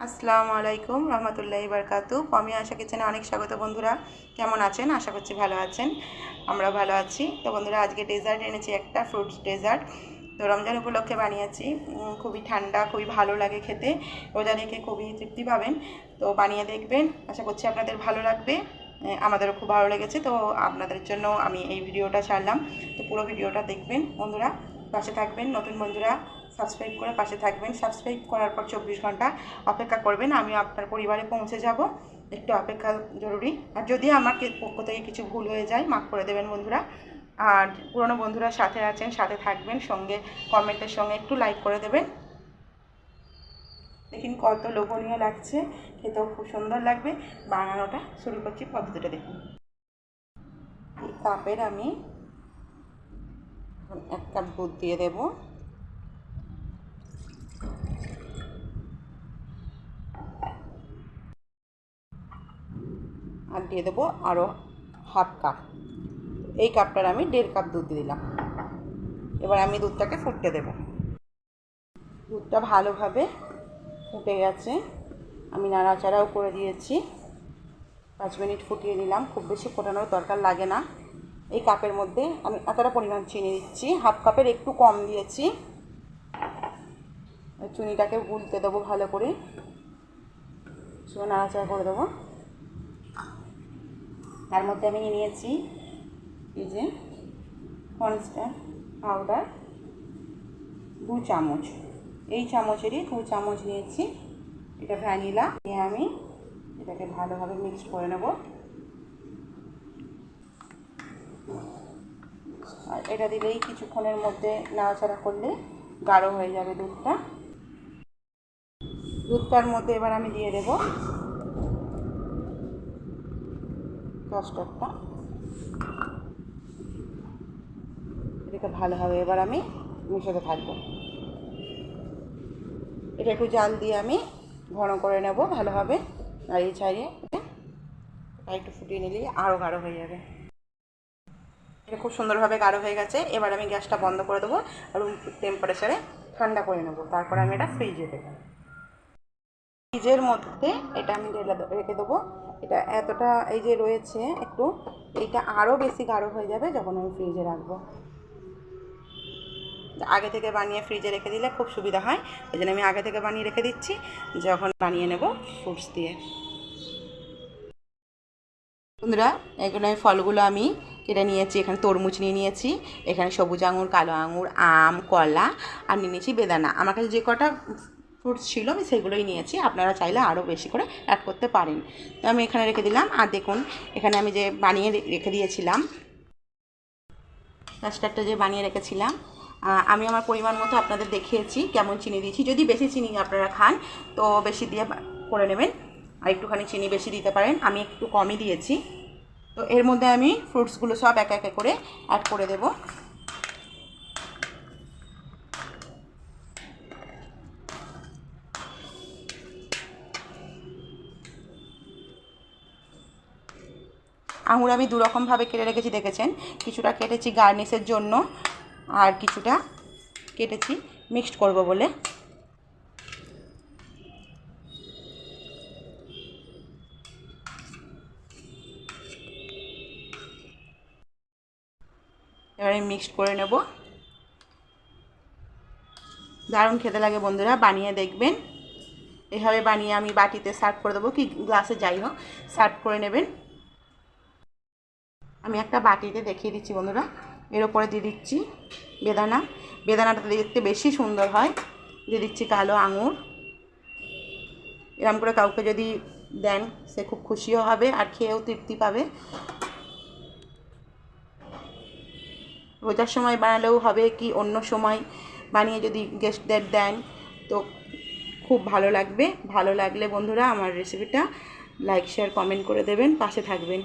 আসসালামু আলাইকুম রহমতুল্লাহি বারকাতু। আমি আশা কিচেনে অনেক স্বাগত বন্ধুরা। কেমন আছেন? আশা করছি ভালো আছেন। আমরা ভালো আছি। তো বন্ধুরা, আজকে ডেজার্ট এনেছি একটা ফ্রুটস ডেজার্ট তো রমজান উপলক্ষে বানিয়েছি। খুবই ঠান্ডা, খুবই ভালো লাগে খেতে। রোজা রেখে খুবই তৃপ্তি পাবেন। তো বানিয়ে দেখবেন। আশা করছি আপনাদের ভালো লাগবে। আমাদেরও খুব ভালো লেগেছে। তো আপনাদের জন্য আমি এই ভিডিওটা ছাড়লাম। তো পুরো ভিডিওটা দেখবেন। বন্ধুরা, পাশে থাকবেন নতুন বন্ধুরা। সাবস্ক্রাইব করে পাশে থাকবেন। সাবস্ক্রাইব করার পর চব্বিশ ঘণ্টা অপেক্ষা করবেন আমি আপনার পরিবারে পৌঁছে যাব। একটু অপেক্ষা জরুরি। আর যদি আমার পক্ষ থেকে কিছু ভুল হয়ে যায়, মাফ করে দেবেন বন্ধুরা। আর পুরনো বন্ধুরা সাথে আছেন, সাথে থাকবেন, সঙ্গে কমেন্টের সঙ্গে একটু লাইক করে দেবেন। দেখুন কত লোভনীয় লাগছে, খেতেও খুব সুন্দর লাগবে। বানানোটা শুরু করছি পদ্ধতিটা দেখুন। কাপের আমি এক কাপ দুধ দিয়ে দেবো। আর দিয়ে দেবো আরও হাফ কাপ। এই কাপটার আমি দেড় কাপ দুধ দিলাম। এবার আমি দুধটাকে ফুটতে দেব। দুধটা ভালোভাবে ফুটে গেছে। আমি নাড়াচাড়াও করে দিয়েছি। পাঁচ মিনিট ফুটিয়ে নিলাম। খুব বেশি ফোটানোর দরকার লাগে না। এই কাপের মধ্যে আমি এতটা পরিমাণ চিনি দিচ্ছি। হাফ কাপের একটু কম দিয়েছি। চুনিটাকে গুলতে দেবো ভালো করে। সে নাড়াচাড়া করে দেবো। তার মধ্যে আমি নিয়ে নিয়েছি এই যে কনস্টার পাউডার, দু চামচ। এই চামচেরই দু চামচ নিয়েছি। এটা ভ্যানিলা নিয়ে আমি এটাকে ভালোভাবে মিক্স করে নেব। আর এটা দিলেই কিছুক্ষণের মধ্যে নাড়াচাড়া করলে গাঢ় হয়ে যাবে দুধটা। দুধটার মধ্যে এবার আমি দিয়ে দেবো কাস্টারটা এটাকে ভালোভাবে এবার আমি মিশাতে থাকব। এটা একটু জাল দিয়ে আমি ঘন করে নেব ভালোভাবে, নাড়িয়ে ছাড়িয়ে। একটু ফুটিয়ে নিলে আরও গাঢ় হয়ে যাবে। এটা খুব সুন্দরভাবে গাঢ় হয়ে গেছে। এবার আমি গ্যাসটা বন্ধ করে দেবো রুম টেম্পারেচারে ঠান্ডা করে নেব। তারপর আমি এটা ফ্রিজে দেবো। ফ্রিজের মধ্যে এটা আমি রেখে দেবো। এটা এতটা এই যে রয়েছে একটু, এইটা আরও বেশি গাঢ় হয়ে যাবে যখন আমি ফ্রিজে রাখব। আগে থেকে বানিয়ে ফ্রিজে রেখে দিলে খুব সুবিধা হয় ওই জন্য আমি আগে থেকে বানিয়ে রেখে দিচ্ছি, যখন বানিয়ে নেব ফ্রুটস দিয়ে। বন্ধুরা, এখানে ফলগুলো আমি কেটে নিয়েছি, এখানে তরমুজ নিয়ে নিয়েছি, এখানে সবুজ আঙুর, কালো আঙুর, আম, কলা, আর নিয়ে নিয়েছি বেদানা। আমার কাছে যে কটা ফ্রুটস ছিল, আমি সেগুলোই নিয়েছি। আপনারা চাইলে আরও বেশি করে অ্যাড করতে পারেন। তো আমি এখানে রেখে দিলাম। আর দেখুন, এখানে আমি যে বানিয়ে রেখে দিয়েছিলাম কাস্টারটা যে বানিয়ে রেখেছিলাম আমি আমার পরিমাণ মতো আপনাদের দেখিয়েছি কেমন চিনি দিয়েছি। যদি বেশি চিনি আপনারা খান, তো বেশি দিয়ে করে নেবেন। আর একটুখানি চিনি বেশি দিতে পারেন। আমি একটু কমই দিয়েছি। তো এর মধ্যে আমি ফ্রুটসগুলো সব এক একে করে অ্যাড করে দেব। আঙুর আমি দুরকমভাবে কেটে রেখেছি, দেখেছেন? কিছুটা কেটেছি গার্নিশের জন্য আর কিছুটা কেটেছি মিক্সড করব বলে। এবারে মিক্সড করে নেব। দারুণ খেতে লাগে বন্ধুরা, বানিয়ে দেখবেন। এভাবে বানিয়ে আমি বাটিতে সার্ভ করে দেবো, কি গ্লাসে যাই হোক, সার্ভ করে নেবেন। আমি একটা বাটিতে দেখিয়ে দিচ্ছি বন্ধুরা। এর ওপরে দিয়ে দিচ্ছি বেদানা। বেদানাটা দেখতে বেশি সুন্দর হয়। দিয়ে দিচ্ছি কালো আঙুর। এরম করে কাউকে যদি দেন, সে খুব খুশিও হবে আর খেয়েও তৃপ্তি পাবে। রোজার সময় বানালেও হবে কি অন্য সময় বানিয়ে যদি গেস্টদের দেন, তো খুব ভালো লাগবে। ভালো লাগলে বন্ধুরা আমার রেসিপিটা লাইক শেয়ার কমেন্ট করে দেবেন। পাশে থাকবেন।